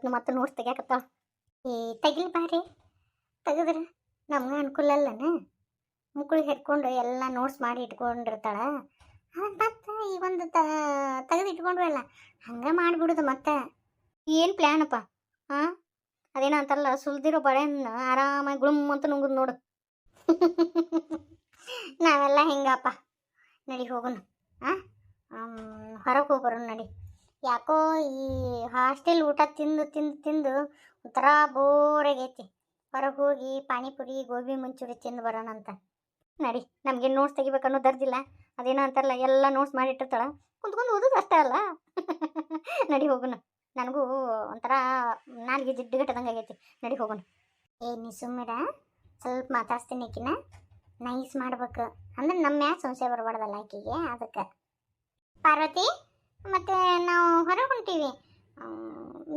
ಇವತ್ತು ಮತ್ತೆ ನೋಟ್ಸ್ ತೆಗ್ಯಾಕತ್ತಾಳ. ಏ, ತೆಗಿಲ್ ಬಾರಿ ತೆಗೆದ್ರೆ ನಮ್ಗೆ ಅನುಕೂಲ ಅಲ್ಲನ ಮುಕ್ಕಳಿಗೆ ಹಿಡ್ಕೊಂಡು ಎಲ್ಲ ನೋಟ್ಸ್ ಮಾಡಿ ಇಟ್ಕೊಂಡಿರ್ತಾಳ. ಮತ್ತೆ ಈ ಒಂದು ತ, ತೆಗೆದು ಇಟ್ಕೊಂಡ್ವಲ್ಲ ಹಂಗೆ ಮಾಡಿಬಿಡುದು ಮತ್ತೆ. ಏನು ಪ್ಲ್ಯಾನಪ್ಪ ಹಾಂ ಅದೇನೋ ಅಂತಾರಲ್ಲ, ಸುಲ್ದಿರೋ ಬಳೆಯನ್ನು ಆರಾಮಾಗಿ ಗುಳುಮ್ ಅಂತ ನುಂಗುದು ನೋಡು. ನಾವೆಲ್ಲ ಹೆಂಗಪ್ಪ? ನಡಿ ಹೋಗೋಣ ಹಾಂ ಹೊರಗೆ ಹೋಗ್ಬರೋಣ ನಡಿ. ಯಾಕೋ ಈ ಹಾಸ್ಟೆಲ್ ಊಟ ತಿಂದು ತಿಂದು ತಿಂದು ಒಂಥರ ಬೋರ್ ಆಗೈತಿ. ಹೊರಗೆ ಹೋಗಿ ಪಾನಿಪುರಿ, ಗೋಬಿ ಮಂಚೂರಿ ತಿಂದು ಬರೋಣ ಅಂತ. ನಡಿ, ನಮಗೆ ನೋಟ್ಸ್ ತೆಗಿಬೇಕನ್ನೋ ದರ್ದಿಲ್ಲ ಅದೇನೋ ಅಂತಾರಲ್ಲ, ಎಲ್ಲ ನೋಟ್ಸ್ ಮಾಡಿಟ್ಟಿರ್ತಾಳ ಕುಂತ್ಕೊಂಡು ಓದೋದು ಅಷ್ಟೇ ಅಲ್ಲ. ನಡಿ ಹೋಗೋಣ. ನನಗೂ ಒಂಥರ ನಾಲ್ಗೆ ಜಿಡ್ಡುಗಟ್ಟದಂಗೆ ಆಗೈತಿ. ನಡಿ ಹೋಗೋಣ. ಏ, ನೀ ಸುಮ್ಮಿರ ಸ್ವಲ್ಪ ಮಾತಾಡ್ಸ್ತೀನಿ ಆಕಿನ ನೈಸ್ ಮಾಡ್ಬೇಕು. ಅಂದ್ರೆ ನಮ್ಮ ಮ್ಯಾಚ್ ಸಂಶಯ ಬರಬಾರ್ದಲ್ಲ ಆಕಿಗೆ ಅದಕ್ಕೆ. ಪಾರ್ವತಿ? ಮತ್ತೆ ನಾವು ಹೊರಗೆ ಹೊಂಟೀವಿ.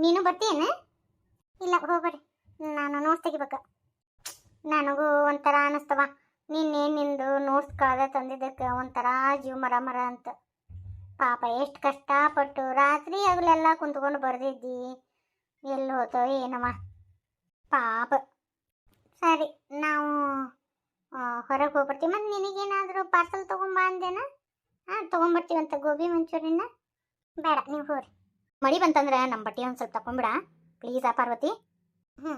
ನೀನು ಬರ್ತೀಯೇನ? ಇಲ್ಲ ಹೋಗ್ಬರ್ರಿ ನಾನು ನೋಟ್ಸ್ ತೆಗಿಬೇಕು. ನನಗೂ ಒಂಥರ ಅನ್ನಿಸ್ತವ ನಿನ್ನೆ ನಿಂದು ನೋಟ್ಸ್ ಕಳೆದ ತಂದಿದ್ದಕ್ಕೆ ಒಂಥರ ಜೀವ ಮರ ಮರ ಅಂತ. ಪಾಪ ಎಷ್ಟು ಕಷ್ಟಪಟ್ಟು ರಾತ್ರಿ ಹಗಲೆಲ್ಲ ಕುಂತ್ಕೊಂಡು ಬರ್ದಿದ್ದಿ. ಎಲ್ಲಿ ಹೋತೋ ಏನಮ್ಮ ಪಾಪ. ಸರಿ, ನಾವು ಹೊರಗೆ ಹೋಗ್ಬರ್ತೀವಿ. ಮತ್ತು ನಿನಗೇನಾದರೂ ಪಾರ್ಸಲ್ ತೊಗೊಂಬ ಅಂದೇನಾ ಹಾಂ ತೊಗೊಂಬರ್ತೀವಂತ ಗೋಬಿ ಮಂಚೂರಿನ ಬೇಡ ನೀವು ಹೋರಿ ಮಳಿ ಬಂತಂದ್ರೆ ನಮ್ಮ ಬಟ್ಟೆ ಒಂದು ಸ್ವಲ್ಪ ತಗೊಂಬಿಡ ಪ್ಲೀಸ್ ಆ ಪಾರ್ವತಿ? ಹ್ಞೂ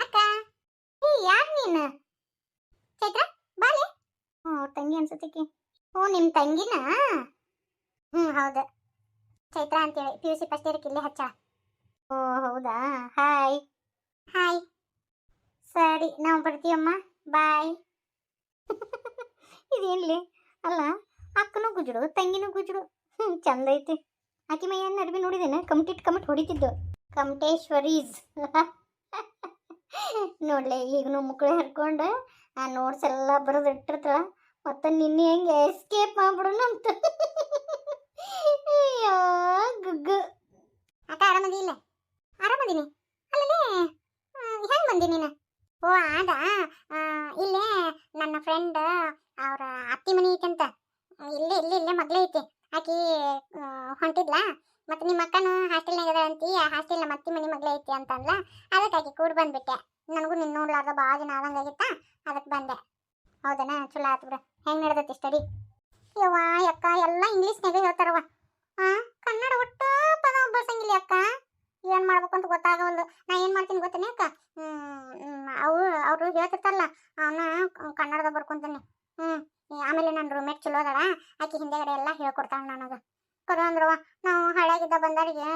ಅಕ್ಕ ಏ ಯಾರು ನೀನು? ಚೈತ್ರ ಬಾಲೆ ಹ್ಞೂ ತಂಗಿ ಅನ್ಸತ್ತಿಕ್ಕಿ ಹ್ಞೂ ನಿಮ್ಮ ತಂಗಿನ? ಹ್ಞೂ ಹೌದು. ಚೈತ್ರ ಅಂತೇಳಿ ಪಿ ಯು ಸಿ ಫಸ್ಟ್ ಇಯರ್ಕ್ಕೆ ಇಲ್ಲೇ ಹಚ್ಚ ಓ ಹೌದಾ? ಹಾಯ್ ಹಾಯ್ ಸರಿ ನಾವು ಬರ್ತೀವಮ್ಮ. ಬಾಯ್ ಇದೇನ್ಲಿ? ಅಲ್ಲ ಅಕ್ಕನೂ ಗುಜುಡು ತಂಗಿನೂ ಗುಜ್ರು ಚಂದ ಐತಿ. ಆಕಿ ಮೈಯನ್ನ ಅಡ್ಬಿ ನೋಡಿದೇನೆ? ಕಮ್ಟಿಟ್ ಕಮಟ್ ಹೊಡಿತಿದ್ದು ಕಮಟೇಶ್ವರೀಸ್. ನೋಡ್ಲೆ, ಈಗನು ಮುಕ್ಕಳು ಹರ್ಕೊಂಡು, ಆ ನೋಟ್ಸ್ ಎಲ್ಲ ಬರೋದು ಇಟ್ಟಿರ್ತಾಳ. ಮತ್ತೆ ನಿನ್ನೆ ಹೆಂಗೆ ಎಸ್ಕೇಪ್ ಮಾಡ್ಬಿಡೋಣ ಅಂತ. ಗುಗ್ಗು. ಅಕ್ಕ, ಆರಾಮದಿ ಇಲ್ಲ? ಆರಾಮದೀನಿ? ಅಲ್ಲದೆ ಹೆಂಗೆ ಬಂದಿ ನೀನು? ಓ, ಆದ ಇಲ್ಲೇ ನನ್ನ ಫ್ರೆಂಡ್ ಅವರ ಅತ್ತಿ ಮನೆ ಐತಂತ. ಇಲ್ಲೇ ಇಲ್ಲೇ ಇಲ್ಲೇ ಮಗ್ಲೇ ಐತಿ. ಆಕಿ ಹೊಂಟಿದ್ಲಾ? ಮತ್ತೆ ನಿಮ್ಮ ಅಕ್ಕನು ಹಾಸ್ಟೆಲ್ನಾಗ ಅದ ಅಂತಿ, ಆ ಹಾಸ್ಟೆಲ್ ನಮ್ಮ ಅತ್ತಿ ಮನೆ ಮಗ್ಲೇ ಐತಿ ಅಂತಂದ್ಲ? ಅದಕ್ಕೆ ಆಕಿ ಕೂಡ ಬಂದ್ಬಿಟ್ಟೆ ನನಗೂ ನಿನ್ನ ನೋಡ್ಲಾರ್ದ ಭಾಳ ದಿನ ಆದಂಗಾಗಿತ್ತ ಅದಕ್ಕೆ ಬಂದೆ. ಹೌದನ? ಚಲೋ ಆತು ಬಿಡು. ಹೆಂಗೆ ನಡೆದೈತಿ ಸ್ಟಡಿ ಯವ್ವ, ಅಕ್ಕ, ಎಲ್ಲ ಇಂಗ್ಲೀಷ್ನಾಗ ಹೇಳ್ತಾರವ ಆ, ಕನ್ನಡ ಒಟ್ಟು ಪದ ಬಳಸಂಗಿಲ್ಲ ಅಕ್ಕ. ಏನು ಮಾಡ್ಬೇಕು ಅಂತ ಗೊತ್ತಾಗವಲ್ದು ನಾ ಏನು ಮಾಡ್ತೀನಿ ಗೊತ್ತೇನೆ ಅಕ್ಕ? ಅವು, ಅವರು ಹೇಳ್ತಿರ್ತಾರಲ್ಲ ಅವನ್ನ ಕನ್ನಡದಾಗ ಬರ್ಕೊಂತಾನೆ. ಹ್ಞೂ ಆಮೇಲೆ ನನ್ನ ರೂಮೇಟ್ ಚಲೋ ಅದಾಳ, ಆಕಿ ಹಿಂದೆಗಡೆ ಎಲ್ಲ ಹೇಳ್ಕೊಡ್ತಾಳೆ ನನಗೆ. ಕರೆ ಅಂದ್ರವ ನಾವು ಹಳೆಯಾಗಿದ್ದ ಬಂದವರಿಗೆ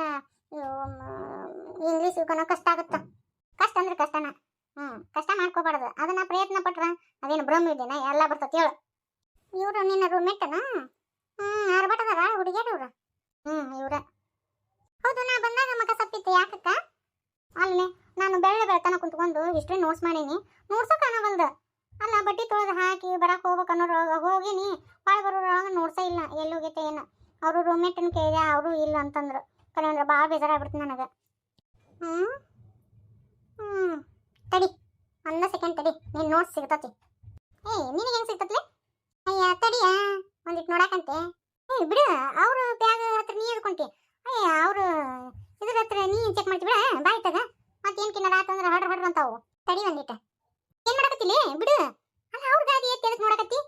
ಇಂಗ್ಲೀಷ್ ಇವ್ಕನ ಕಷ್ಟ ಆಗುತ್ತೆ. ಕಷ್ಟ ಅಂದ್ರೆ ಕಷ್ಟನ. ಹ್ಞೂ ಕಷ್ಟ ಮಾಡ್ಕೋಬಾರ್ದು. ಅದನ್ನ ಪ್ರಯತ್ನ ಪಟ್ರ, ಅದೇನು ಬ್ರಹ್ಮ ದಿನ ಎಲ್ಲ ಬರ್ತತಿ ಹೇಳು. ಇವರು ನಿನ್ನ ರೂಮೇಟನ ಹ್ಞೂ ಆರ್ಭಟದಾರ ಹುಡುಗಿಯರು ಇವ್ರು? ಹ್ಞೂ ಇವ್ರ. ಹೌದು, ನಾ ಬಂದಾಗ ಮಗ ಸಪ್ಪಿತ್ತು ಯಾಕಕ್ಕ? ಅಲ್ಲೇ, ನಾನು ಬೆಳ್ಳೆ ಬೆಳ್ತನ ಕುಂತ್ಕೊಂಡು ಹಿಸ್ಟ್ರಿ ನೋಟ್ಸ್ ಮಾಡೀನಿ. ನೋಟ್ಸು ಬಡ್ಡಿ ತೊಳೆದು ಹಾಕಿ ಬರಕ್ಕೆ ಹೋಗ್ಬೇಕು ಅನ್ನೋರೊಳಗೆ ಹೋಗಿನಿ ಭಾಳ ಬರೋರೊಳಗೆ ನೋಡ್ಸೇ ಇಲ್ಲ, ಎಲ್ಲಿ ಹೋಗೈತೆ ಏನು. ಅವರು ರೂಮೇಟನ್ ಕೇಳಿದೆ, ಅವರು ಇಲ್ಲ ಅಂತಂದ್ರು. ಕರೆ ಅಂದ್ರೆ ಭಾಳ ಬೇಜಾರಾಗ್ಬಿಡ್ತು ನನಗೆ. ಹ್ಞೂ ಹ್ಞೂ ತಡಿ, ಒಂದ ಸೆಕೆಂಡ್ ತಡಿ, ನೀನು ನೋಟ್ಸ್ ಸಿಗ್ತತಿ. ಏಯ್ ನಿನಗೆ ಹೆಂಗೆ ಸಿಗ್ತತ್ಲೆ? ಅಯ್ಯ, ತಡಿಯ? ಒಂದಿಟ್ಟು ನೋಡಕಂತೆ. ಏ, ಬಿಡು, ಅವರು ಬ್ಯಾಗ್ ಹತ್ರ ನೀ ಇದ್ಕೊಂತಿ ಅಯ್ಯ, ಅವರು ಇದ್ರ ಹತ್ರ ನೀ ಚೆಕ್ ಮಾಡ್ತಿ, ಬಿಡ, ಬಾಯ್ ತಗ ಮತ್ತೇನು ಕಿನ್ನರ ಆತಂದ್ರೆ ಹೊಡ್ರ ಹೊಡ್ರ ಅಂತಾವು ತಡಿ ಒಂದಿಟ್ಟು ಏನು ಮಾಡಕತ್ತಿಲಿ ಬಿಡು ಅಲ್ಲ ಅವ್ರ ಗಾಡಿ ಎತ್ತಿ ಎದಕ್ಕೆ ನೋಡಕತ್ತಿ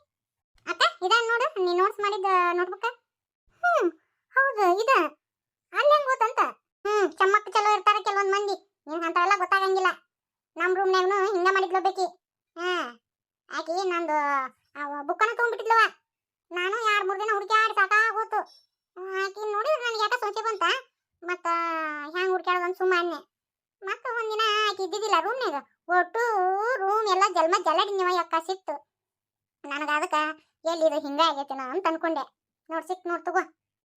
ಅಕ್ಕ ಇದಾನ್ ನೋಡು ನೀ ನೋಟ್ಸ್ ಮಾಡಿದ ನೋಟ್ಬುಕ್ ಹ್ಞೂ ಹೌದು ಇದ ಅಲ್ಲಿ ಹೆಂಗ್ ಗೊತ್ತಂತ ಹ್ಞೂ ಚಮ್ಮಕ್ ಚಲೋ ಇರ್ತಾರೆ ಕೆಲವೊಂದು ಮಂದಿ ನಿನ್ ಅಂತಾವೆಲ್ಲ ಗೊತ್ತಾಗಂಗಿಲ್ಲ ನಮ್ಮ ರೂಮ್ನ್ಯಾಗನು ಹಿಂಗ ಮಾಡಿದ್ಲು ಬೇಕಿ? ಹಾ. ಆಕಿ ನಂದು ಬುಕ್ಕನ ತಗೊಂಡ್ಬಿಟ್ಟಿದ್ಲವ ನಾನು ಎರಡು ಮೂರು ದಿನ ಹುಡುಕ್ಯಾಡಿ ಸಾಕಾಗೋತು. ಆಕಿ ನೋಡಿದ್ರೆ ನನಗೆ ಯಾಕೆ ಸೋಚೆ ಬಂತ. ಮತ್ತ ಹೆಂಗ್ ಹುಡುಕ್ಯಾಡೋದು ಅಂತ ಸುಮ್ಮನೆ ಮತ್ತೆ ಒಂದಿನ ಆಕಿ ಇದ್ದಿದ್ದಿಲ್ಲ ರೂಮ್ನ್ಯಾಗ ಒಟ್ಟು ರೂಮ್ ಎಲ್ಲ ಜಲ್ಮ ಜಲಡಿನವ ಯಕ್ಕ ಸಿಕ್ತು. ನನಗೆ ಅದಕ್ಕೆ ಎಲ್ಲಿದು ಹಿಂಗ ಆಗೈತೇನೋ ಅಂತ ಅನ್ಕೊಂಡೆ. ನೋಡ್ ಸಿಕ್ ನೋಡ್ ತಗೋ.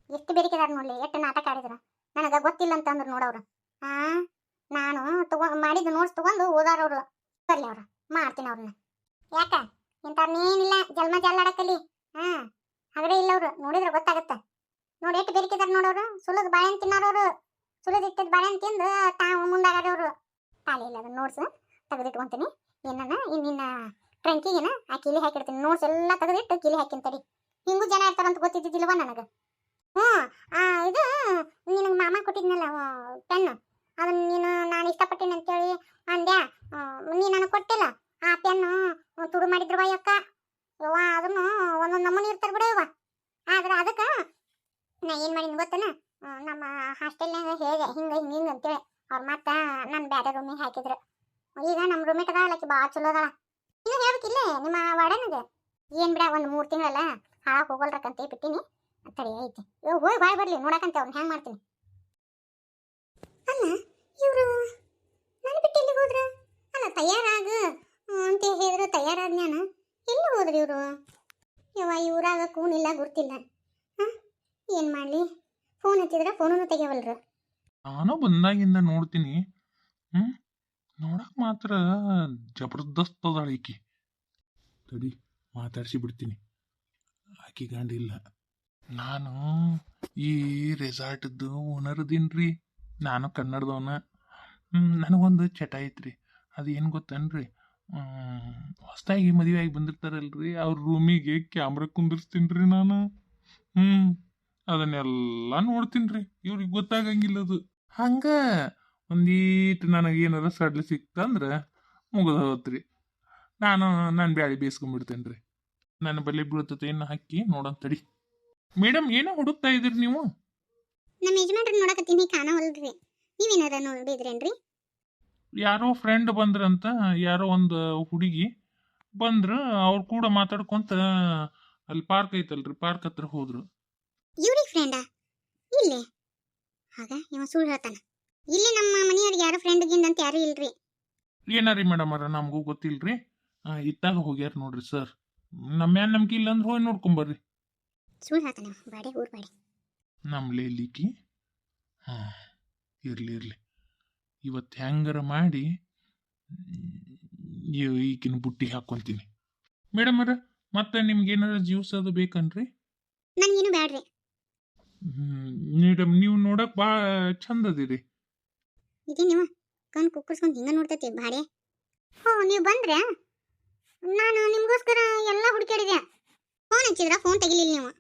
ಎಷ್ಟು ಬೇಡಿಕೆದಾರ ನೋಡ್ಲಿ, ಎಷ್ಟು ನಾಟಕ ಆಡಿದ್ರು. ನನಗೆ ಗೊತ್ತಿಲ್ಲ ಅಂತಂದ್ರು ನೋಡವ್ರು. ಹಾ. ನಾನು ತಗೋ, ಮಾಡಿದ ನೋಟ್ಸ್ ತಗೊಂಡು ಓದಾರವ್ರು ಬರ್ಲಿ ಅವ್ರು, ಮಾಡ್ತೀನಿ ಅವ್ರನ್ನ. ಯಾಕ? ಇಂಥವ್ರನ್ನೇನಿಲ್ಲ ಜಲ್ಮ ಜಲ್ಲಾಡಕ್ಕಲ್ಲಿ ಹಾ, ಹಗಡೆ ಇಲ್ಲ ಅವರು ನೋಡಿದ್ರೆ ಗೊತ್ತಾಗತ್ತ. ನೋಡಿ, ಎಷ್ಟು ಬೇರಿಕೆದಾರ ನೋಡೋರು ಸುಲದ ಬಾಳೆಹಣ್ಣು ತಿನ್ನೋರವ್ರು. ಸುಲದ ಇಟ್ಟದ ಬಾಳೆಹಣ್ಣು ತಿಂದು ತಾವು ಮುಂದಾಗವ್ರು ಖಾಲಿ ಇಲ್ಲ, ಅದನ್ನ ನೋಡ್ಸು, ತೆಗೆದಿಟ್ಕೊಂತೀನಿ. ಏನನ್ನ ಇನ್ನಿನ್ನ ಟ್ರಂಕಿಗೆನ ಆ ಕಿಲಿ ಹಾಕಿಡ್ತೀನಿ. ನೋಟ್ಸ್ ಎಲ್ಲ ತೆಗೆದಿಟ್ಟು ಕಿಲಿ ಹಾಕಿನ ತಡಿ. ಹಿಂಗೂ ಜನ ಇರ್ತಾರಂತ ಗೊತ್ತಿದ್ದಿಲ್ಲವ ನನಗೆ? ಹ್ಞೂ ಇದು, ನಿನಗೆ ಮಾಮ ಕೊಟ್ಟಿದ್ನಲ್ಲ ಪೆನ್ನು. ಅದನ್ನ ನೀನು ನಾನು ಇಷ್ಟಪಟ್ಟೇನೆ ಅಂತೇಳಿ ಅಂದ್ಯಾ? ನೀ ನನಗೆ ಕೊಟ್ಟಿಲ್ಲ. ಆ ಪೆನ್ನು ತುಡು ಮಾಡಿದ್ರು ಅಕ್ಕ. ಯವ್ವ, ಅದನ್ನು ಒಂದೊಂದು ನಮೂನಿ ಇರ್ತಾರೆ ಬಿಡು ಯವ್ವ. ಆದ್ರೆ ಅದಕ್ಕೆ ನಾ ಏನು ಮಾಡಿನ ಗೊತ್ತನ? ನಮ್ಮ ಹಾಸ್ಟೆಲ್ನಾಗ ಹೇಗೆ ಹಿಂಗೆ ಹಿಂಗೆ ಹಿಂಗೆ ಅಂತೇಳಿ ಅವ್ರು ಮತ್ತೆ ನನ್ನ ಬೇರೆ ರೂಮಿಗೆ ಹಾಕಿದ್ರು. ಈಗ ನಮ್ಮ ರೂಮೇಟ್ ಅದ ಅಲ್ಲಕ್ಕೆ ಭಾಳ ಚಲೋ ಅದಾಳ. ನೀನು ಹೇಳ್ಬೇಕಿಲ್ಲ ನಿಮ್ಮ ವಾರ್ಡನ್ಗೆ? ಏನು ಬಿಡ, ಒಂದು ಮೂರು ತಿಂಗಳಲ್ಲ ಹಾಳಾಗಿ ಹೋಗಲ್ರಕ್ಕಂತ ಬಿಟ್ಟಿನಿ ತಡಿ, ಐತಿ. ಇವಾಗ ಹೋಗಿ ಬಾಯ್ ಬರಲಿ, ನೋಡಕಂತ ಅವ್ನು ಹೆಂಗೆ ಮಾಡ್ತೀನಿ? ಅಲ್ಲ ಇವರು ನಾನು ಬಿಟ್ಟು ಎಲ್ಲಿಗೆ ಹೋದ್ರ? ಅಲ್ಲ, ತಯಾರಾಗ ಅಂತ ಹೇಳಿದ್ರು, ತಯಾರಾದ ನಾನು. ಎಲ್ಲಿ ಹೋದ್ರಿ ಇವರು? ಯವ್ವ ಇವರಾಗ ಕೂನಿಲ್ಲ ಗುರ್ತಿಲ್ಲ. ಹಾಂ? ಏನು ಮಾಡಲಿ? ಫೋನ್ ಹಚ್ಚಿದ್ರೆ ಫೋನನ್ನು ತೆಗೆವಲ್ರು ನಾನು ಬಂದಾಗಿಂದ ನೋಡ್ತೀನಿ. ಹ್ಮ್? ನೋಡಕ್ ಮಾತ್ರ ಜಬರ್ದಸ್ತ್ ಅದಾಳ ತಡಿ, ಮಾತಾಡ್ಸಿ ಬಿಡ್ತೀನಿ. ಆಕಿ ಗಂಡಿಲ್ಲ ನಾನು ಈ ರೆಸಾರ್ಟ್ದು ಓನರ್ ಅದೀನ್ರಿ. ನಾನು ಕನ್ನಡದವನ. ನನಗೊಂದು ಚಟ ಐತ್ರಿ. ಅದು ಏನು ಗೊತ್ತೇನ್ರಿ? ಹೊಸದಾಗಿ ಮದುವೆ ಆಗಿ ಬಂದಿರ್ತಾರಲ್ರಿ. ಅವ್ರ ರೂಮಿಗೆ ಕ್ಯಾಮ್ರಾ ಕುಂದಿರ್ಸ್ತೀನಿ ರೀ ನಾನು. ಹ್ಞೂ ಅದನ್ನೆಲ್ಲ ನೋಡ್ತೀನಿ ರೀ ಇವ್ರಿಗೆ ಗೊತ್ತಾಗಂಗಿಲ್ಲ ಅದು. ಹಂಗೆ ಒಂದೀಟು ನನಗೆ ಏನಾರ ಸಡ್ಲು ಸಿಕ್ತಂದ್ರೆ ಮುಗಿದ ಹೋತ್ರಿ ನಾನು ನಾನು ಬ್ಯಾಳಿ ಬೇಯಿಸ್ಕೊಂಡ್ಬಿಡ್ತೇನೆ ರೀ ನನ್ನ ಬಲ್ಲಿ ಏನು ಹಾಕಿ ನೋಡೋಣ ತಡಿ ಮೇಡಮ್, ಏನೋ ಹುಡುಕ್ತಾ ಇದ್ದೀರಿ ನೀವು? ನಮ್ಮ ಯಜಮಾನ್ರನ್ನ ನೋಡಕತ್ತೀನಿ ಕಾಣವಲ್ರಿ ನೀವೇನಾರ ನೋಡಿದ್ರೇನ್ರಿ? ಯಾರೋ ಫ್ರೆಂಡ್ ಬಂದ್ರಂತ ಯಾರೋ ಒಂದು ಹುಡುಗಿ ಬಂದ್ರು ಅವ್ರ ಕೂಡ ಮಾತಾಡ್ಕೊಂತ ಅಲ್ಲಿ ಪಾರ್ಕ್ ಐತಲ್ರಿ ಪಾರ್ಕ್ ಹತ್ರ ಹೋದ್ರು. ಇವ್ರಿಗೆ ಫ್ರೆಂಡಾ ಇಲ್ಲೇ? ಆಗ ಇವ ಸುಳ್ಳು ಹೇಳ್ತಾನ. ಇಲ್ಲಿ ನಮ್ಮ ಮನೆಯವ್ರಿಗೆ ಯಾರು ಫ್ರೆಂಡ್ ಅಂತ ಯಾರು ಇಲ್ರಿ. ಏನಾರಿ ಮೇಡಮ್ ಅರ ನಮಗೂ ಗೊತ್ತಿಲ್ರಿ. ಆ, ಇತ್ತಾಗ ಹೋಗ್ಯಾರ ನೋಡ್ರಿ ಸರ್ ನಮ್ಮ ಮ್ಯಾನ್ ನಂಬಿಕೆ ಇಲ್ಲ ಅಂದ್ರೆ ಹೋಗಿ ನೋಡ್ಕೊಂಬರ್ರಿ ಸುಳ್ಳು ಹೇಳ್ತಾನೆ. ಬಾಡೆ ಊರ್ ಬಾಡೆ. ನಮ್ಮ ಲೇಲಿಕಿ? ಹಾಂ ಇರಲಿ ಇರಲಿ. ಇವತ್ತು ಹೆಂಗಾರ ಮಾಡಿ ಈಗಿನ ಬುಟ್ಟಿ ಹಾಕ್ಕೊಂತೀನಿ ಮೇಡಮ್ ಅರ ಮತ್ತೆ ನಿಮ್ಗೆ ಏನಾರ ಜ್ಯೂಸ್ ಅದು ಬೇಕನ್ರಿ? ನನಗೇನು ಬೇಡ್ರಿ ಮೇಡಮ್ ನೀವು ನೋಡಕ್ ಭಾಳ ಚಂದ ಅದಿರಿ ಇದೇ ನೀವು? ಕಣ್ ಕುಕ್ಕರ್ಸ್ಕೊಂಡು ಹಿಂಗ ನೋಡ್ತೈತಿ ಬಾಡೆ ಹೋ ನೀವು ಬಂದ್ರೆ ನಾನು ನಿಮಗೋಸ್ಕರ ಎಲ್ಲ ಹುಡುಕಾಡಿದೆ ಫೋನ್ ಹಚ್ಚಿದ್ರ? ಫೋನ್ ತೆಗಿಲಿಲ್ಲ ನೀವು?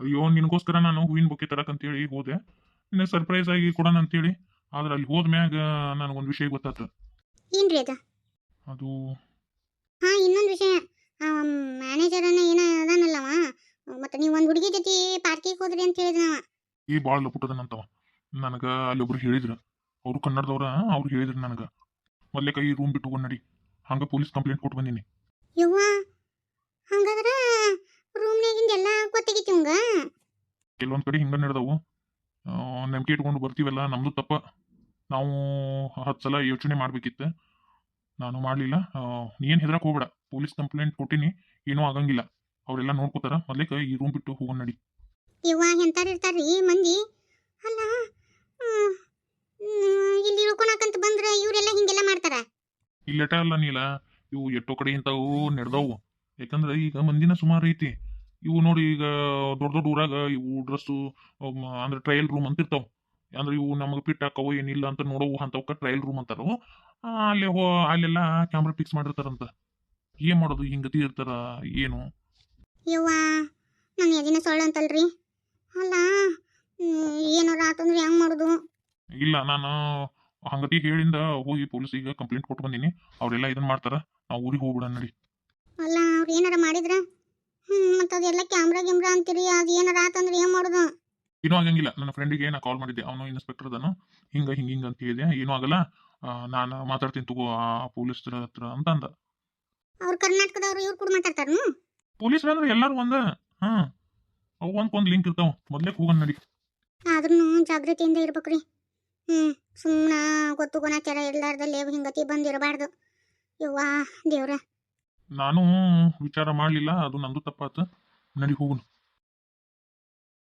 ಅಯ್ಯೋ ನಿನಗೋಸ್ಕರ ನಾನು ಹೂವಿನ ಬೊಕ್ಕೆ ತರಕಂತೇಳಿ ಹೋದೆ. ಇನ್ನು ಸರ್ಪ್ರೈಸ್ ಆಗಿ ಕೊಡೋಣ ಅಂತೇಳಿ. ಆದ್ರೆ ಅಲ್ಲಿ ಹೋದ್ಮ್ಯಾಗ ನನಗೊಂದು ವಿಷಯ ಗೊತ್ತಾತು. ಏನ್ರಿ ಅದು? ಅದು ಹಾ ಇನ್ನೊಂದು ವಿಷಯ. ಮ್ಯಾನೇಜರ್ ಅನ್ನ ಏನ ಅದಾನಲ್ಲವ. ಮತ್ತೆ ನೀವು ಒಂದು ಹುಡುಗಿ ಜೊತೆ ಪಾರ್ಕಿಗೆ ಹೋದ್ರಿ ಅಂತ ಹೇಳಿದ್ನವ ಈ ಭಾಳ ಲಪುಟದನಂತವ. ನನಗೆ ಅಲ್ಲೊಬ್ರು ಹೇಳಿದ್ರು. ಅವರು ಕನ್ನಡದವ್ರ ಅವ್ರು ಹೇಳಿದ್ರು ನನಗೆ. ಮೊದಲೇ ಕೈ ರೂಮ್ ಬಿಟ್ಟು ನಡಿ. ಹಂಗೆ ಪೊಲೀಸ್ ಕಂಪ್ಲೇಂಟ್ ಕೊಟ್ಟು ಬಂದಿನಿ. ಯವ್ವ ಗೊತ್ತಾಗಿತ್ತು ಕೆಲವೊಂದ್ ಕಡೆ ಹಿಂಗ ನಡೆದವು. ನಂಬಿಕೆ ಇಟ್ಕೊಂಡು ಬರ್ತೀವಲ್ಲ ನಮ್ದು ತಪ್ಪ. ನಾವು ಹತ್ತು ಸಲ ಯೋಚನೆ ಮಾಡ್ಬೇಕಿತ್ತು. ನಾನು ಮಾಡಲಿಲ್ಲ. ನೀನು ಹೆದ್ರಕ್ ಹೋಗ್ಬೇಡ. ಪೊಲೀಸ್ ಕಂಪ್ಲೇಂಟ್ ಕೊಟ್ಟಿನಿ. ಏನೂ ಆಗಂಗಿಲ್ಲ. ಅವರೆಲ್ಲ ನೋಡ್ಕೋತಾರ. ಮೊದ್ಲಿಕ್ಕೆ ಈ ರೂಮ್ ಬಿಟ್ಟು ಹೋಗೋಣ ನಡಿ. ಯವ್ವ ಎಂತಾರ ಇರ್ತಾರ್ರಿ ಮಂದಿ? ಅಲ್ಲ ಇಲ್ಲಿ ಇಳ್ಕೊಳಕಂತ ಬಂದ್ರೆ ಇವರೆಲ್ಲ ಹಿಂಗೆಲ್ಲ ಮಾಡ್ತಾರ? ಇಲ್ಲಟ ಅಲ್ಲ ನೀಲ. ಇವು ಎಷ್ಟೋ ಕಡೆ ಇಂಥವು ನಡೆದವು. ಯಾಕಂದ್ರೆ ಈಗ ಮಂದಿನ ಸುಮಾರು ಐತಿ. ಇವು ನೋಡಿ ಈಗ ದೊಡ್ಡ ದೊಡ್ಡ ಊರಾಗ ಇವು ಡ್ರೆಸ್ಸು ಅಂದ್ರೆ ಟ್ರಯಲ್ ರೂಮ್ ಅಂತ ಇರ್ತಾವ ಅಂದ್ರೆ ಇವು ನಮಗೆ ಫಿಟ್ ಹಾಕವು ಏನಿಲ್ಲ ಅಂತ ನೋಡವು ಅಂತವಕ್ಕ ಟ್ರಯಲ್ ರೂಮ್ ಅಂತಾರು. ಅಲ್ಲಿ ಹೋ ಅಲ್ಲೆಲ್ಲ ಕ್ಯಾಮ್ರಾ ಫಿಕ್ಸ್ ಮಾಡಿರ್ತಾರಂತ. ಏನ್ ಮಾಡೋದು? ಹಿಂಗತಿ ಇರ್ತಾರ? ಏನು? ಯವ್ವಾ ನಾನು ಎದಿನ ಸೊಳ್ಳ ಅಂತಲ್ರಿ. ಅಲ್ಲ ಏನಾರ ಆತಂದ್ರೆ ಹೆಂಗ್ ಮಾಡುದು? ಇಲ್ಲ ನಾನು ಹಂಗತಿ ಹೇಳಿಂದ ಹೋಗಿ ಪೊಲೀಸಿಗೆ ಕಂಪ್ಲೇಂಟ್ ಕೊಟ್ಟು ಬಂದೀನಿ. ಅವರೆಲ್ಲ ಇದನ್ನ ಮಾಡ್ತಾರ. ನಾವು ಊರಿಗೆ ಹೋಗ್ಬಿಡ ನಡಿ. ಅಲ್ಲ ಅವ್ರು ಏನಾರ ಮಾಡಿದ್ರ? ಮತ್ತ ಅದೆಲ್ಲ ಕ್ಯಾಮ್ರಾ ಗಿಮ್ರಾ ಅಂತೀರಿ ಅದು ಏನಾರ ಆತಂದ್ರೆ ಏನು ಮಾಡೋದು? ಏನೂ ಆಗಂಗಿಲ್ಲ. ನನ್ನ ಫ್ರೆಂಡಿಗೆ ನಾ ಕಾಲ್ ಮಾಡಿದ್ದೆ. ಅವನು ಇನ್ಸ್ಪೆಕ್ಟರ್ ಅದನು. ಹಿಂಗ ಹಿಂಗ ಹಿಂಗ ಅಂತ ಹೇಳಿದೆ. ಏನೂ ಆಗಲ್ಲ. ನಾನು ಮಾತಾಡ್ತೀನಿ ತಗೋ ಆ ಪೊಲೀಸ್ರ ಹತ್ರ ಅಂತ ಅಂದ. ಅವ್ರು ಕರ್ನಾಟಕದವ್ರು ಇವ್ರು ಕೂಡ ಮಾತಾಡ್ತಾರ ಪೊಲೀಸ್ ಅಂದ್ರೆ ಎಲ್ಲಾರು ಒಂದ. ಹಾ. ಅವು ಒಂದ್ಕೊಂದ್ ಲಿಂಕ್ ಇರ್ತಾವ. ಮೊದ್ಲೇ ಕೂಗನ್ ನಡಿ. ಆದ್ರೂ ಜಾಗೃತಿಯಿಂದ ಇರ್ಬೇಕ್ರಿ. ಹ್ಮ್. ಸುಮ್ಮನೆ ಗೊತ್ತು ಗುಣಾಚಾರ ಇರ್ಲಾರ್ದಲ್ಲಿ ಹಿಂಗತಿ ಬಂದಿರಬಾರ್ದು. ಯವ್ವಾ ದೇವ್ರ. ನಾನು ವಿಚಾರ ಮಾಡಲಿಲ್ಲ ಅದು ನಂದು ತಪ್ಪಾತು. ನಡಿ ಹೋಗುನು.